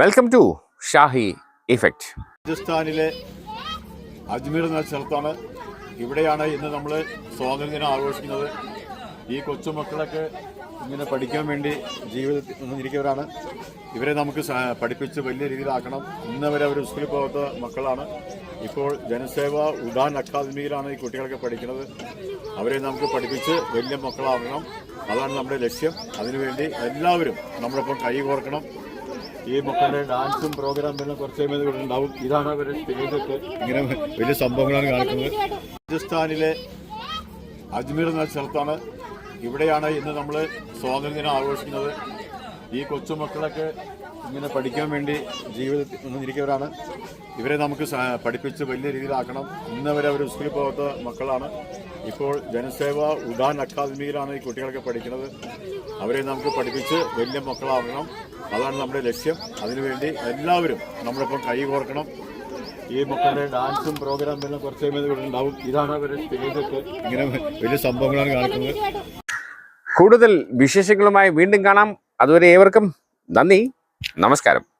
Welcome to Shahi effect രാജസ്ഥാനിലെ അജ്മീർ എന്ന സ്ഥലത്താണ് ഇവിടെയാണ് ഇന്ന് നമ്മൾ സ്വാതന്ത്ര്യ ദിനം ആഘോഷിക്കുന്നത്. ഈ കൊച്ചുമക്കളൊക്കെ ഇങ്ങനെ പഠിക്കാൻ വേണ്ടി ജീവിതത്തിൽ വന്നിരിക്കുന്നവരാണ് ഇവരെ നമുക്ക് പഠിപ്പിച്ച് വലിയ രീതിയിലാക്കണം. ഇന്നവരെ അവർ സ്കൂളിൽ പോകാത്ത മക്കളാണ്. ഇപ്പോൾ ജനസേവ ഉഡാൻ അക്കാദമിയിലാണ് ഈ കുട്ടികളൊക്കെ പഠിക്കുന്നത്. അവരെ നമുക്ക് പഠിപ്പിച്ച് വലിയ മക്കളാകണം അതാണ് നമ്മുടെ ലക്ഷ്യം. അതിനുവേണ്ടി എല്ലാവരും നമ്മളൊപ്പം കൈ കോർക്കണം ഈ മക്കളുടെ ഡാൻസും പ്രോഗ്രാം എല്ലാം കുറച്ച് കഴിയുമ്പോൾ ഇവിടെ ഉണ്ടാവും. ഇതാണ് അവരുടെ സ്റ്റേജൊക്കെ. ഇങ്ങനെ വലിയ സംഭവങ്ങളാണ് കാണിക്കുന്നത്. രാജസ്ഥാനിലെ അജ്മീർ എന്ന സ്ഥലത്താണ് ഇവിടെയാണ് ഇന്ന് നമ്മൾ സ്വാതന്ത്ര്യം ആഘോഷിക്കുന്നത്. ഈ കൊച്ചുമക്കളൊക്കെ ഇങ്ങനെ പഠിക്കാൻ വേണ്ടി ജീവിതത്തിൽ വന്നിരിക്കുന്നവരാണ് ഇവരെ നമുക്ക് പഠിപ്പിച്ച് വലിയ രീതിയിലാക്കണം. ഇന്നവരെ അവർ സ്കൂളിൽ പോകാത്ത മക്കളാണ്. ഇപ്പോൾ ജനസേവ ഉഡാൻ അക്കാദമിയിലാണ് ഈ കുട്ടികളൊക്കെ പഠിക്കുന്നത്. അവരെ നമുക്ക് പഠിപ്പിച്ച് വലിയ മക്കളാകണം അതാണ് നമ്മുടെ ലക്ഷ്യം. അതിനുവേണ്ടി എല്ലാവരും നമ്മളിപ്പം കൈ കോർക്കണം. ഈ മക്കളുടെ ഡാൻസും പ്രോഗ്രാം എല്ലാം കുറച്ച് കഴിയുമ്പോൾ ഇവിടെ ഉണ്ടാവും. ഇതാണ് അവരുടെ സ്റ്റേജൊക്കെ ഇങ്ങനെ വലിയ സംഭവങ്ങളാണ് കാണിക്കുന്നത്. കൂടുതൽ വിശേഷങ്ങളുമായി വീണ്ടും കാണാം. അതുവരെ ഏവർക്കും നന്ദി. നമസ്കാരം.